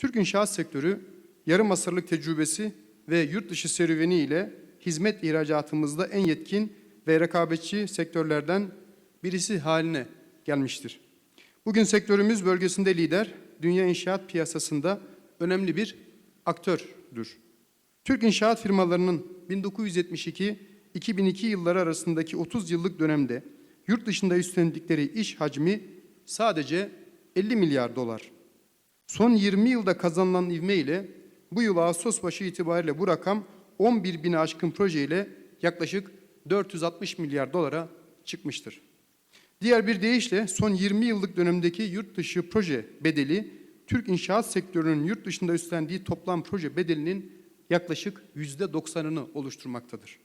Türk inşaat sektörü yarım asırlık tecrübesi ve yurt dışı serüveni ile hizmet ihracatımızda en yetkin ve rekabetçi sektörlerden birisi haline gelmiştir. Bugün sektörümüz bölgesinde lider, dünya inşaat piyasasında önemli bir aktördür. Türk inşaat firmalarının 1972-2002 yılları arasındaki 30 yıllık dönemde yurt dışında üstlendikleri iş hacmi sadece 50 milyar dolar. Son 20 yılda kazanılan ivme ile bu yıl Ağustos başı itibariyle bu rakam 11 bini aşkın proje ile yaklaşık 460 milyar dolara çıkmıştır. Diğer bir deyişle son 20 yıllık dönemdeki yurt dışı proje bedeli Türk inşaat sektörünün yurt dışında üstlendiği toplam proje bedelinin yaklaşık %90'ını oluşturmaktadır.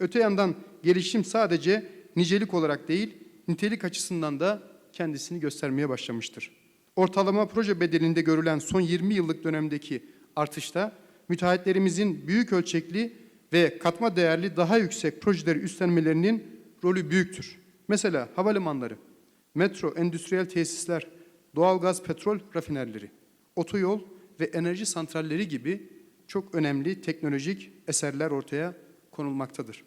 Öte yandan gelişim sadece nicelik olarak değil, nitelik açısından da kendisini göstermeye başlamıştır. Ortalama proje bedelinde görülen son 20 yıllık dönemdeki artışta müteahhitlerimizin büyük ölçekli ve katma değerli daha yüksek projeleri üstlenmelerinin rolü büyüktür. Mesela havalimanları, metro, endüstriyel tesisler, doğalgaz, petrol rafinerleri, otoyol ve enerji santralleri gibi çok önemli teknolojik eserler ortaya konulmaktadır.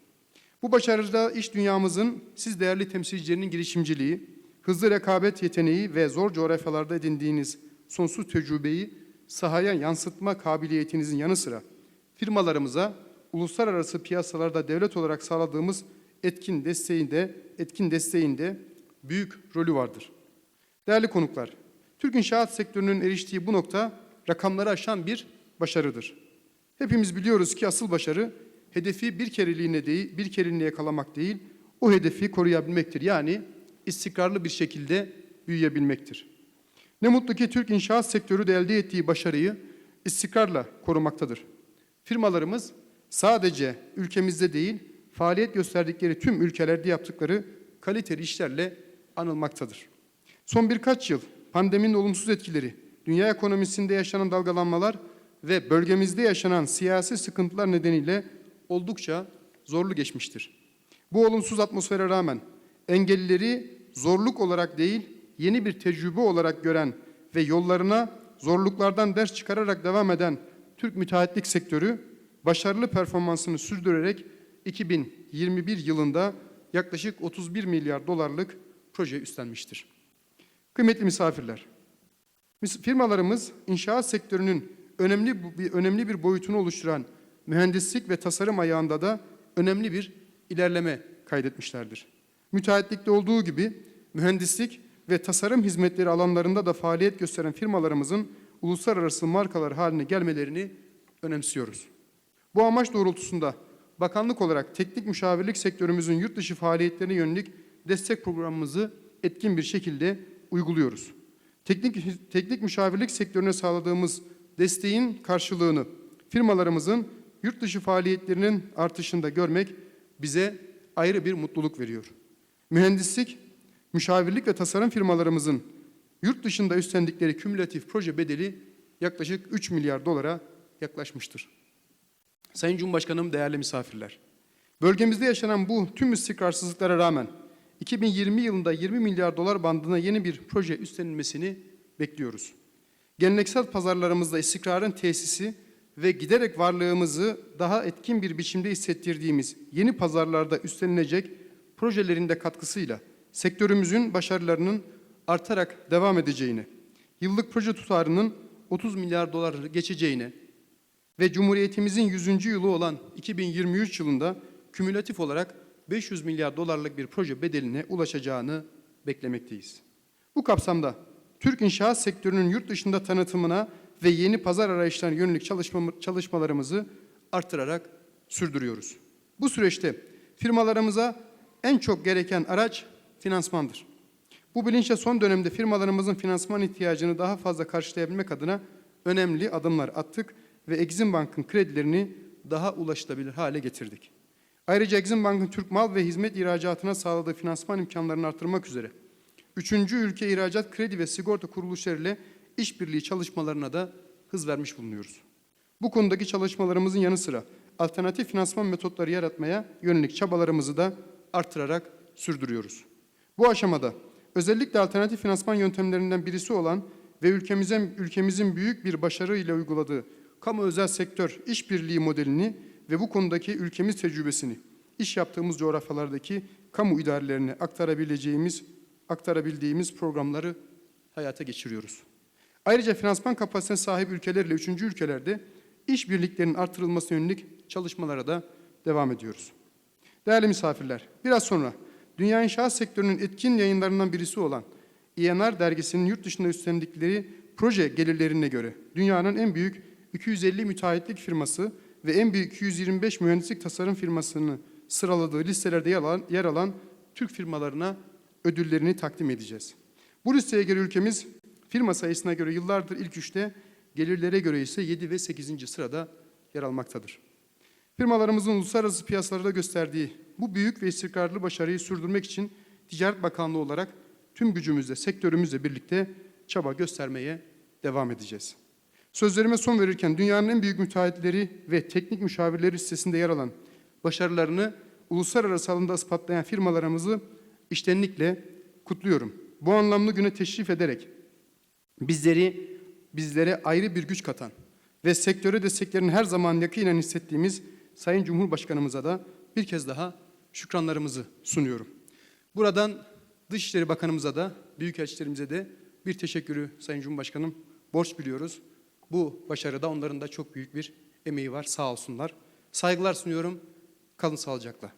Bu başarıda iş dünyamızın siz değerli temsilcilerinin girişimciliği, hızlı rekabet yeteneği ve zor coğrafyalarda edindiğiniz sonsuz tecrübeyi sahaya yansıtma kabiliyetinizin yanı sıra firmalarımıza uluslararası piyasalarda devlet olarak sağladığımız etkin desteğinde, etkin desteğinde büyük rolü vardır. Değerli konuklar, Türk inşaat sektörünün eriştiği bu nokta rakamları aşan bir başarıdır. Hepimiz biliyoruz ki asıl başarı hedefi bir kereliğine değil, bir kereliğine yakalamak değil, o hedefi koruyabilmektir. Yani istikrarlı bir şekilde büyüyebilmektir. Ne mutlu ki Türk inşaat sektörü de elde ettiği başarıyı istikrarla korumaktadır. Firmalarımız sadece ülkemizde değil, faaliyet gösterdikleri tüm ülkelerde yaptıkları kaliteli işlerle anılmaktadır. Son birkaç yıl pandeminin olumsuz etkileri, dünya ekonomisinde yaşanan dalgalanmalar ve bölgemizde yaşanan siyasi sıkıntılar nedeniyle oldukça zorlu geçmiştir. Bu olumsuz atmosfere rağmen engellileri zorluk olarak değil, yeni bir tecrübe olarak gören ve yollarına zorluklardan ders çıkararak devam eden Türk müteahhitlik sektörü başarılı performansını sürdürerek 2021 yılında yaklaşık 31 milyar dolarlık proje üstlenmiştir. Kıymetli misafirler, mis- firmalarımız inşaat sektörünün önemli bir önemli bir boyutunu oluşturan mühendislik ve tasarım ayağında da önemli bir ilerleme kaydetmişlerdir. Müteahhitlikte olduğu gibi mühendislik ve tasarım hizmetleri alanlarında da faaliyet gösteren firmalarımızın uluslararası markalar haline gelmelerini önemsiyoruz. Bu amaç doğrultusunda bakanlık olarak teknik müşavirlik sektörümüzün yurt dışı faaliyetlerine yönelik destek programımızı etkin bir şekilde uyguluyoruz. Teknik, teknik müşavirlik sektörüne sağladığımız desteğin karşılığını firmalarımızın yurt dışı faaliyetlerinin artışında görmek bize ayrı bir mutluluk veriyor. Mühendislik, müşavirlik ve tasarım firmalarımızın yurt dışında üstlendikleri kümülatif proje bedeli yaklaşık 3 milyar dolara yaklaşmıştır. Sayın Cumhurbaşkanım, değerli misafirler. Bölgemizde yaşanan bu tüm istikrarsızlıklara rağmen 2020 yılında 20 milyar dolar bandına yeni bir proje üstlenilmesini bekliyoruz. Geleneksel pazarlarımızda istikrarın tesisi ve giderek varlığımızı daha etkin bir biçimde hissettirdiğimiz yeni pazarlarda üstlenilecek projelerin de katkısıyla sektörümüzün başarılarının artarak devam edeceğini, yıllık proje tutarının 30 milyar dolar geçeceğini ve Cumhuriyetimizin 100. yılı olan 2023 yılında kümülatif olarak 500 milyar dolarlık bir proje bedeline ulaşacağını beklemekteyiz. Bu kapsamda Türk inşaat sektörünün yurt dışında tanıtımına ve yeni pazar arayışlarına yönelik çalışma, çalışmalarımızı artırarak sürdürüyoruz. Bu süreçte firmalarımıza en çok gereken araç finansmandır. Bu bilinçle son dönemde firmalarımızın finansman ihtiyacını daha fazla karşılayabilmek adına önemli adımlar attık ve Exim Bank'ın kredilerini daha ulaşılabilir hale getirdik. Ayrıca Exim Bank'ın Türk mal ve hizmet ihracatına sağladığı finansman imkanlarını artırmak üzere üçüncü ülke ihracat kredi ve sigorta kuruluşları ile işbirliği çalışmalarına da hız vermiş bulunuyoruz. Bu konudaki çalışmalarımızın yanı sıra alternatif finansman metotları yaratmaya yönelik çabalarımızı da artırarak sürdürüyoruz. Bu aşamada özellikle alternatif finansman yöntemlerinden birisi olan ve ülkemizin, ülkemizin büyük bir başarı ile uyguladığı kamu özel sektör işbirliği modelini ve bu konudaki ülkemiz tecrübesini iş yaptığımız coğrafyalardaki kamu idarelerine aktarabileceğimiz, aktarabildiğimiz programları hayata geçiriyoruz. Ayrıca finansman kapasitesine sahip ülkelerle üçüncü ülkelerde işbirliklerinin artırılması yönelik çalışmalara da devam ediyoruz. Değerli misafirler, biraz sonra dünya inşaat sektörünün etkin yayınlarından birisi olan İNR dergisinin yurt dışında üstlendikleri proje gelirlerine göre dünyanın en büyük 250 müteahhitlik firması ve en büyük 225 mühendislik tasarım firmasını sıraladığı listelerde yer alan, yer alan Türk firmalarına ödüllerini takdim edeceğiz. Bu listeye göre ülkemiz firma sayısına göre yıllardır ilk üçte, gelirlere göre ise 7 ve 8. sırada yer almaktadır. Firmalarımızın uluslararası piyasalarda gösterdiği bu büyük ve istikrarlı başarıyı sürdürmek için Ticaret Bakanlığı olarak tüm gücümüzle, sektörümüzle birlikte çaba göstermeye devam edeceğiz. Sözlerime son verirken dünyanın en büyük müteahhitleri ve teknik müşavirleri listesinde yer alan başarılarını uluslararası alanda ispatlayan firmalarımızı iştenlikle kutluyorum. Bu anlamlı güne teşrif ederek bizleri bizlere ayrı bir güç katan ve sektöre desteklerini her zaman yakinen hissettiğimiz Sayın Cumhurbaşkanımıza da bir kez daha şükranlarımızı sunuyorum. Buradan Dışişleri Bakanımıza da, Büyükelçilerimize de bir teşekkürü Sayın Cumhurbaşkanım borç biliyoruz. Bu başarıda onların da çok büyük bir emeği var sağ olsunlar. Saygılar sunuyorum. Kalın sağlıcakla.